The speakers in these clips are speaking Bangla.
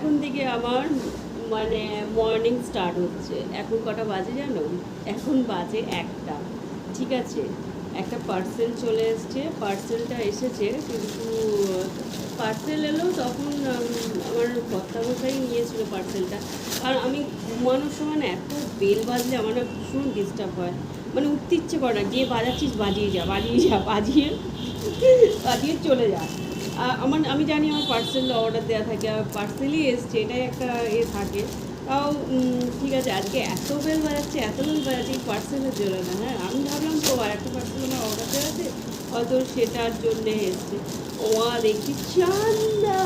এখন থেকে আমার মানে মর্নিং স্টার্ট হচ্ছে। এখন কটা বাজে জানো? এখন বাজে একটা, ঠিক আছে? একটা পার্সেল চলে এসছে। পার্সেলটা এসেছে কিন্তু পার্সেল এলো তখন আমার কর্তামশাই নিয়েছিল পার্সেলটা আর আমি ঘুমানোর সময় না এত বেল বাজলে আমার না ভীষণ ডিস্টার্ব হয়। মানে উঠতে ইচ্ছে করে না, যে বাজাচ্ছিস বাজিয়ে যা বাজিয়ে যা, বাজিয়ে বাজিয়ে চলে যা। আমার আমি জানি আমার পার্সেল অর্ডার দেওয়া থাকে, আর পার্সেলই এসছে, এটাই একটা এ থাকে। তাও ঠিক আছে, আজকে এত বেল বাজাচ্ছে এত বেল বাজাচ্ছে এই পার্সেলের জন্য না। হ্যাঁ আমি ভাবলাম, তো আর একটা পার্সেল আমার অর্ডার দেওয়া আছে, হয়তো সেটার জন্যে এসছে। ও আ দেখি, চান্দা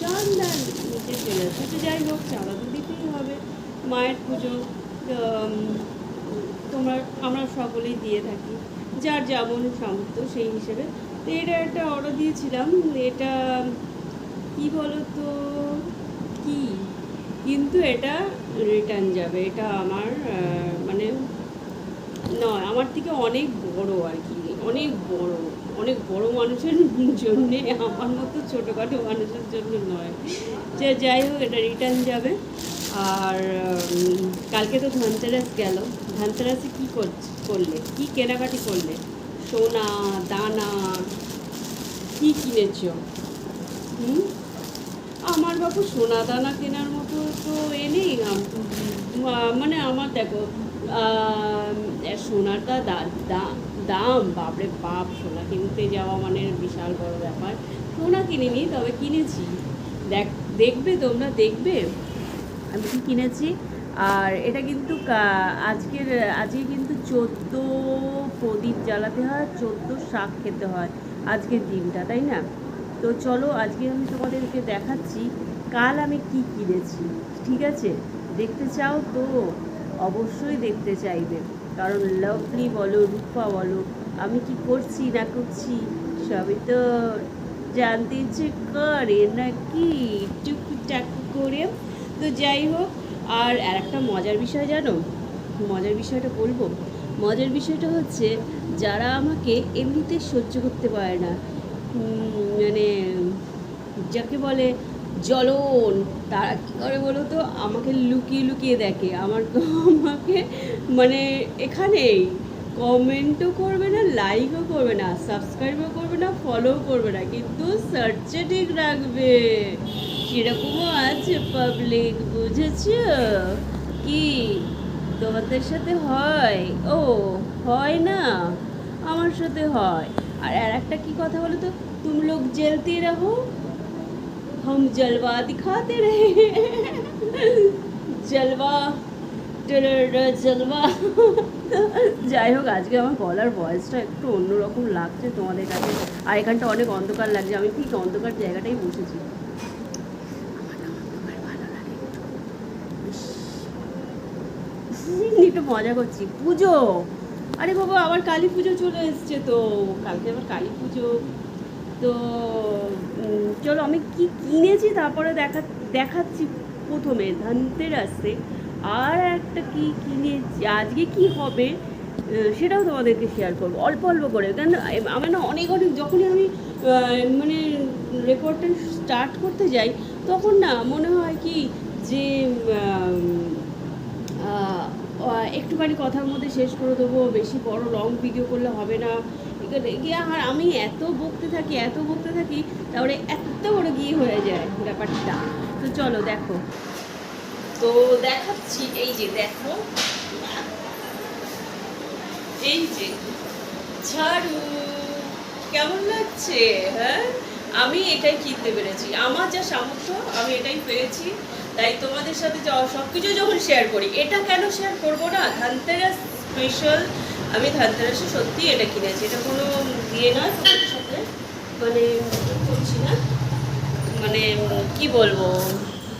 চান্দা নিচে চলে যাচ্ছে তো যাই হোক, চাঁদা তো দিতেই হবে, মায়ের পুজো তোমরা, আমরা সকলেই দিয়ে থাকি। যার যেমন সামর্থ্য, সেই হিসেবে তো এটা একটা অর্ডার দিয়েছিলাম। এটা কি বলো তো কি? কিন্তু এটা রিটার্ন যাবে। এটা আমার মানে নয়, আমার থেকে অনেক বড় আর কি। অনেক বড় অনেক বড় মানুষের জন্যে, আমার মতো ছোটোখাটো মানুষের জন্য নয়। যে, যাই হোক, এটা রিটার্ন যাবে। আর কালকে তো ধনতেরাস গেল। ধনতেরাসে কী করলে? কী কেনাকাটি করলে? সোনা দানা কী কিনেছো? হুম? আমার বাবু সোনা দানা কেনার মতো তো এ নেই। মানে আমার দেখো সোনার দা দাম, বাপরে বাপ, সোনা কিনতে যাওয়া মানে বিশাল বড় ব্যাপার। সোনা কিনিনি, তবে কিনেছি। দেখ, দেখবে তোমরা, দেখবে। আমি কি কিনেছি? আর এটা কিন্তু আজকের, আজকে কিন্তু চোদ্দ প্রদীপ জ্বালাতে হয় চোদ্দ শাক খেতে হয় আজকের দিনটা, তাই না? তো চলো, আজকে আমি তোমাদেরকে দেখাচ্ছি কাল আমি কি কিনেছি, ঠিক আছে? দেখতে চাও তো? অবশ্যই দেখতে চাইবে। কারণ লাভলি বলো, রূপা বলো, আমি কি করছি, না করছি, সবই তো জানতে ইচ্ছে করে নাকি? টুকটাক করে। তো যাই হোক, আর একটা মজার বিষয় জানো? মজার বিষয়টা বলব। মজার বিষয়টা হচ্ছে যারা আমাকে এমনিতে সহ্য করতে পারে না মানে যাকে বলে জ্বলন, তারা কী করে বলো তো? আমাকে লুকিয়ে লুকিয়ে দেখে। আমার আমাকে মানে এখানেই। কমেন্টও করবে না লাইকও করবে না সাবস্ক্রাইবও করবে না ফলোও করবে না, কিন্তু সার্চে ঠিক রাখবে। সেরকমও আছে পাবলিক বুঝেছ? কি? তোমাদের সাথে হয়? ও, হয় না? আমার সাথে হয়। আর আর একটা কী কথা বলো তো? তুম লোক জেলতে রাহো, হম জলবা দিখাতে রে জলবা জলবা যাই হোক, আজকে আমার গলার ভয়েসটা একটু অন্যরকম লাগছে তোমাদের কাছে। আর এখানটা অনেক অন্ধকার লাগছে। আমি ঠিক অন্ধকার জায়গাটাই বসেছি একটু মজা করছি। পুজো? আরে বাবা, আবার কালী পুজো চলে এসছে তো। কালকে আবার কালী পুজো। তো চলো আমি কি কিনেছি তারপরে দেখা, দেখাচ্ছি প্রথমে। ধনতেরাসে আর একটা কি কিনেছি? আজকে কি হবে? সেটাও তোমাদেরকে শেয়ার করব। অল্প অল্প করে। কেন আমার না অনেক অনেক, যখনই আমি মানে রেকর্ডটা স্টার্ট করতে যাই, তখন না মনে হয় কি যে একটুখানি কথার মধ্যে শেষ করে দেবো, বেশি বড় লং ভিডিও করলে হবে না। গিয়ে আর আমি এত বকতে থাকি, এত বকতে থাকি তারপরে এত বড় গিয়ে হয়ে যায় ব্যাপারটা। তো চলো দেখো। তো দেখাচ্ছি, এই যে দেখো। এই যে, ঝাড়ু। কেমন লাগছে হ্যাঁ? আমি এটাই কিনতে পেরেছি। আমার যা সামর্থ্য, আমি এটাই পেরেছি তাই তোমাদের সাথে সব কিছু যখন শেয়ার করি, এটা কেন শেয়ার করব না? ধানতেরাস স্পেশাল আমি ধানতেরাসে সত্যি এটা কিনেছি। এটা কোনো দিয়ে নয় সাথে। মানে করছি না। মানে কি বলব?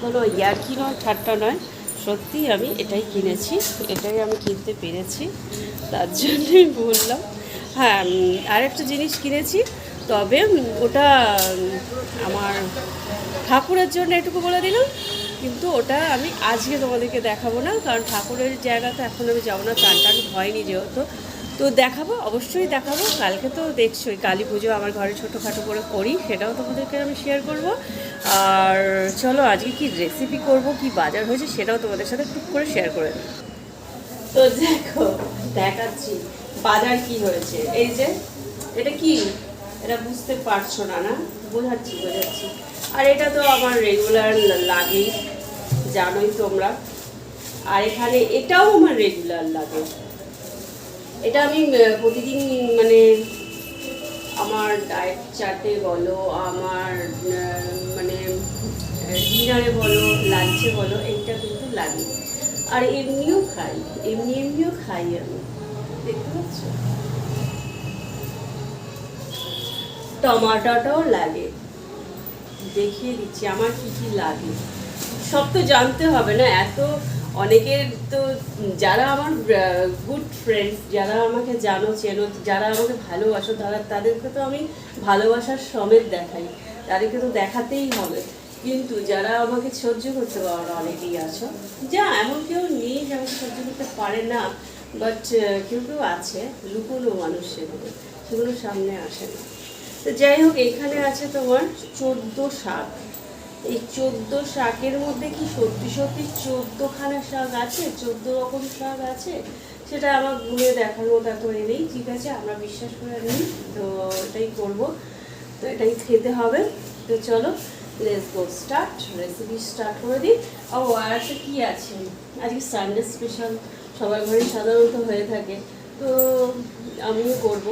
কোনো ইয়ার্কি নয়, ঠাট্টা নয়। সত্যি আমি এটাই কিনেছি, এটাই আমি কিনতে পেরেছি। তার জন্যই বললাম। হ্যাঁ আর একটা জিনিস কিনেছি, তবে ওটা আমার ঠাকুরের জন্য এটুকু বলে দিলাম। কিন্তু ওটা আমি আজকে তোমাদেরকে দেখাবো না, কারণ ঠাকুরের জায়গাতে এখন আমি যাব না টান টান হয়নি যেহেতু। তো দেখাবো, অবশ্যই দেখাবো, কালকে তো দেখছোই, কালী পুজো আমার ঘরে ছোটোখাটো করে করি, সেটাও তোমাদেরকে আমি শেয়ার করব। আর চলো, আজকে কি রেসিপি করব, কি বাজার হয়েছে, সেটাও তোমাদের সাথে টুক করে শেয়ার করে দেবো তো দেখো, দেখাচ্ছি, বাজার কি হয়েছে, এই যে, এটা কি? এটা বুঝতে পারছ না না? বোঝাচ্ছি বোঝাচ্ছি। আর এটা তো আমার রেগুলার লাগেই জানোই তোমরা। আর এখানে এটাও আমার রেগুলার লাগে। এটা আমি প্রতিদিন মানে আমার ডায়েট চার্টে বলো, আমার মানে ডিনারে বলো লাঞ্চে বলো, এইটা কিন্তু লাগে। আর এমনিও খাই, এমনি এমনিও খাই আমি। দেখতে পাচ্ছ? টমাটোটাও লাগে। দেখিয়ে দিচ্ছি, আমার কি কি লাগে? সব তো জানতে হবে না, এত অনেকের তো, যারা আমার গুড ফ্রেন্ডস যারা আমাকে জানো, চেনো, যারা আমাকে ভালোবাসো, তারা, তাদেরকে তো আমি ভালোবাসার সমেত দেখাই, তাদেরকে তো দেখাতেই হবে। কিন্তু যারা আমাকে সহ্য করতে পারো অনেকেই আছো, যা, এমন কেউ নেই যে আমাকে সহ্য করতে পারে না বাট কেউ কেউ আছে, লুকোনো মানুষ সেগুলো সেগুলো সামনে আসে না। তো যাই হোক, এখানে আছে তোমার চোদ্দ শাক। এই চোদ্দ শাকের মধ্যে কি সত্যি সত্যি চোদ্দখানা শাক আছে? চোদ্দ রকম শাক আছে? সেটা আমার গুলে দেখার মতো এত এ নেই, ঠিক আছে? আমরা বিশ্বাস করে নিই, তো এটাই করব। তো এটাই খেতে হবে। তো চলো let's go start recipe start করে দিই। ও, আর একটা কী আছে? আজকে সানডে স্পেশাল সবার ঘরে সাধারণত হয়ে থাকে। তো আমিও করব।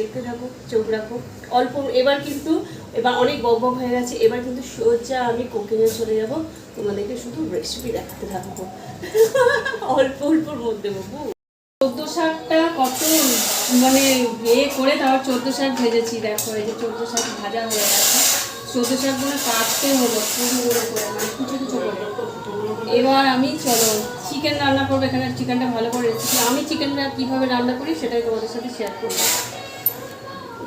দেখতে থাকো চোখ রাখো অল্প এবার কিন্তু, এবার অনেক বক বক হয়ে গেছে, এবার কিন্তু সোজা আমি কুকিংয়ে চলে যাব। তোমাদেরকে শুধু রেসিপি দেখাতে থাকব। অল্প অল্পর মধ্যে বাবু চোদ্দ শাকটা কত মানে ইয়ে করে তারপর চোদ্দ শাক ভেজেছি, দেখো, এই যে চোদ্দ শাক ভাজা হয়ে গেছে। চোদ্দ শাকগুলো কাটতে হলো, পুরো করে মানে কুচো কুচো করে। এবার আমি, চলো চিকেন রান্না করব, এখানে চিকেনটা ভালো করে রেসিপি আমি চিকেনটা কীভাবে রান্না করি সেটাই তোমাদের সাথে শেয়ার করব।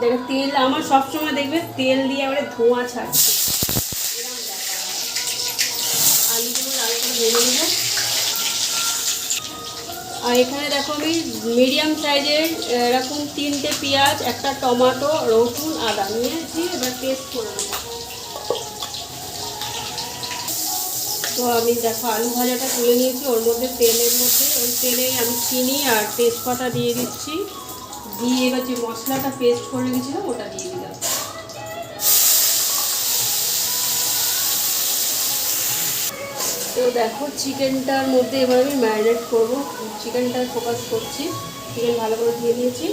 দেখো তেল, আমার সবসময় দেখবে তেল দিয়ে এবারে ধোঁয়া ছাড়ছে নেব। আর এখানে দেখো আমি মিডিয়াম সাইজের এরকম তিনটে পেঁয়াজ, একটা টমেটো, রসুন, আদা নিয়েছি, এবার পেস্ট করে নেব। তো আমি দেখো আলু ভাজাটা তুলে নিয়েছি, ওর মধ্যে তেলের মধ্যে, ওই তেলে আমি চিনি আর তেজপাতা দিয়ে দিচ্ছি। দিয়ে এবার যে মশলাটা পেস্ট করে রেখেছিলাম, ওটা দিয়ে দিলাম। তো দেখো চিকেনটার মধ্যে এবার আমি ম্যারিনেট করব। চিকেনটা ফোকাস করছি। চিকেন ভালো করে দিয়ে দিয়েছি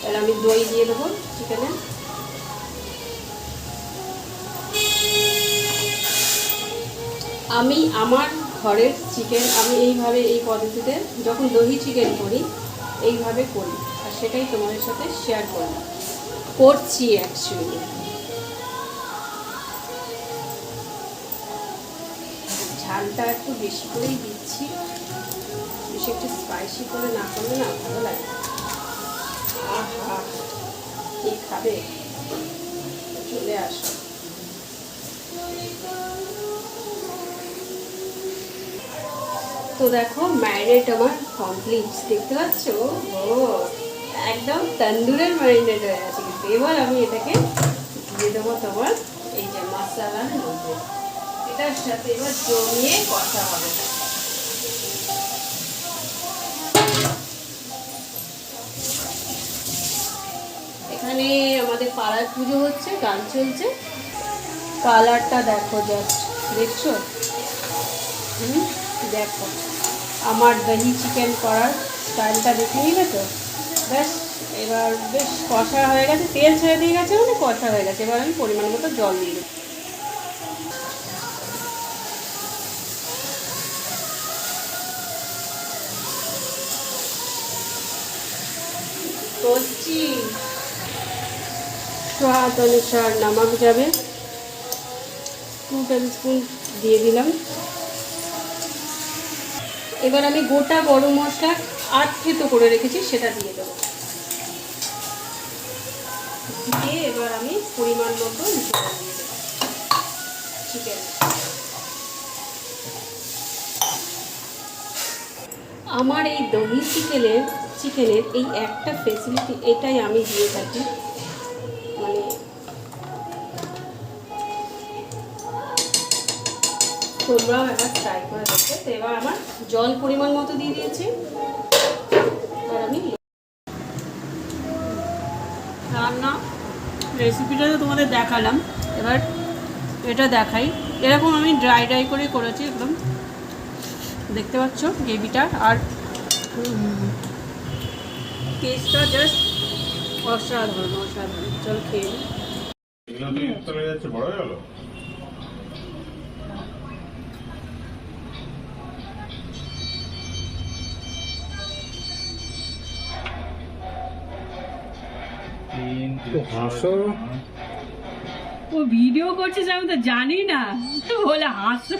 তাহলে আমি দই দিয়ে দেবো চিকেনে আমি আমার ঘরের চিকেন আমি এইভাবে এই পদ্ধতিতে যখন দহি চিকেন করি, এইভাবে করি। সেটাই তোমাদের সাথে শেয়ার করলাম। করছি অ্যাকচুয়ালি ঝালটা একটু বেশি করেই দিচ্ছি। বেশি একটু স্পাইসি করে না করলে না ভালো লাগে। আহা খাবে? চলে আসো। তো দেখো ম্যারিনেট আমার কমপ্লিট দেখতে পাচ্ছ? একদম তন্দুরের ম্যারিনেট হয়ে আছে কিন্তু। এবার আমি এটাকে দিয়ে দেবো তোমার এই যে মশলার মধ্যে। এটার সাথে এবার জমিয়ে কষা হবে। এখানে আমাদের পাড়ার পুজো হচ্ছে, গান চলছে। কালারটা দেখো জাস্ট দেখছ? হুম, দেখো। আমার দহি চিকেন করার স্টাইলটা দেখে নিলে তো? ব্যাস এবার বেশ কষা হয়ে গেছে তেল ছেড়ে দিয়ে গেছে মানে কষা হয়ে গেছে। এবার আমি পরিমাণ মতো জল দিয়ে দেবো। করছি স্বাদ অনুসার নামক যাবে। টু টেবিল স্পুন দিয়ে দিলাম। এবার আমি গোটা গরম মশলা আধ করে রেখেছি, সেটা দিয়ে দেবো। দিয়ে এবার আমি পরিমাণ মতো আমার এই দহি চিকেনের চিকেনের এই একটা ফেসিলিটি এটাই আমি দিয়ে থাকি। মানে তোমরাও একবার ট্রাই করে দেখবে তো এবার আমার জল পরিমাণ মতো দিয়ে দিয়েছি। আর আমি রান্না রেসিপিটা তো তোমাদের দেখালাম। এবার এটা দেখাই। এরকম আমি ড্রাই ড্রাই করে করেছি একদম। দেখতে পাচ্ছ গ্রেভিটা আর টেস্টটা জাস্ট অসাধারণ অসাধারণ। চল খেয়ে। হাসো। ও ভিডিও করছিস আমি তো জানি না। বলে হাসো।